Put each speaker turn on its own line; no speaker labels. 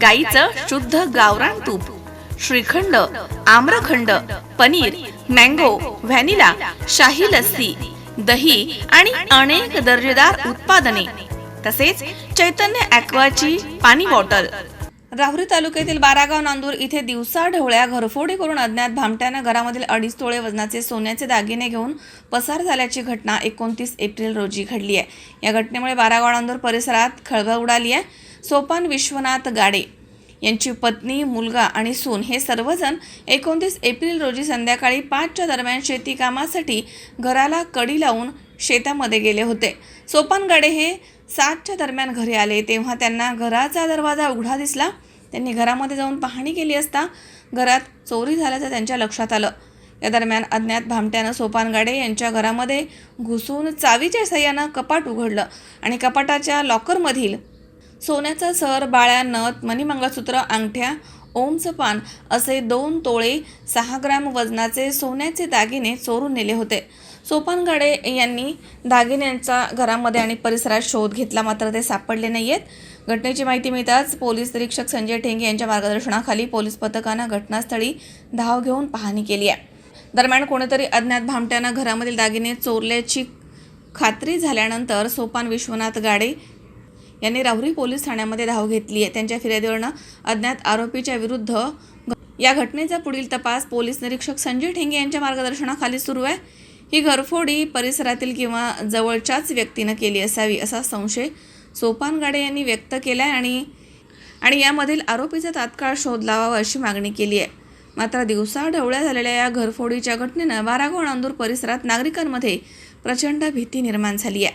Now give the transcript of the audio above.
गाईचं शुद्ध गावरान तूप श्रीखंड आम्रखंड पनीर मँगो व्हॅनिला शाही लस्सी दही आणि अनेक दर्जेदार उत्पादने. तसेच चैतन्य ॲक्वाची पाणी बॉटल. राहुरी तालुक्यातील बारागाव नांदूर इथे दिवसा ढवळ्या घरफोडी करून अज्ञात भामट्यानं घरामधील अडीच तोळे वजनाचे सोन्याचे दागिने घेऊन पसार झाल्याची घटना एकोणतीस एप्रिल रोजी घडली आहे. या घटनेमुळे बारागाव नांदूर परिसरात खळबळ उडाली आहे. सोपान विश्वनाथ गाडे यांची पत्नी मुलगा आणि सून हे सर्वजण एकोणतीस एप्रिल रोजी संध्याकाळी पाचच्या दरम्यान शेती कामासाठी घराला कडी लावून शेतामध्ये गेले होते. सोपान गाडे हे सातच्या दरम्यान घरी आले. तेव्हा त्यांना घराचा दरवाजा उघडा दिसला. त्यांनी घरामध्ये जाऊन पाहणी केली असता घरात चोरी झाल्याचं त्यांच्या लक्षात आलं. या दरम्यान अज्ञात भामट्यानं सोपान गाडे यांच्या घरामध्ये घुसून चावीच्या सहाय्यानं कपाट उघडलं आणि कपाटाच्या लॉकरमधील सोन्याचा सर बाळ्या नथ मणिमंगळसूत्र अंगठ्या ओमचं पान असे दोन तोळे सहा ग्राम वजनाचे सोन्याचे दागिने चोरून नेले होते. सोपानगडे यांनी दागिन्यांचा घरामध्ये आणि परिसरात शोध घेतला मात्र ते सापडले नाही आहेत घटनेची माहिती मिळताच पोलीस निरीक्षक संजय ठेंगे यांच्या मार्गदर्शनाखाली पोलीस पथकानं घटनास्थळी धाव घेऊन पाहणी केली आहे. दरम्यान कोणीतरी अज्ञात भामट्यानं घरामधील दागिने चोरल्याची खात्री झाल्यानंतर सोपान विश्वनाथ गाडे यांनी राहुरी पोलीस ठाण्यामध्ये धाव घेतली आहे. त्यांच्या फिर्यादीवरनं अज्ञात आरोपीच्या विरुद्ध या घटनेचा पुढील तपास पोलीस निरीक्षक संजय ठेंगे यांच्या मार्गदर्शनाखाली सुरू आहे. ही घरफोडी परिसरातील किंवा जवळच्याच व्यक्तीनं केली असावी असा संशय सोपान गाडे यांनी व्यक्त केला आहे आणि आणि यामधील आरोपीचा तात्काळ शोध लावावा अशी मागणी केली आहे. मात्र दिवसा ढवळ्या झालेल्या या घरफोडीच्या घटनेनं बारागोण नांदूर परिसरात नागरिकांमध्ये प्रचंड भीती निर्माण झाली आहे.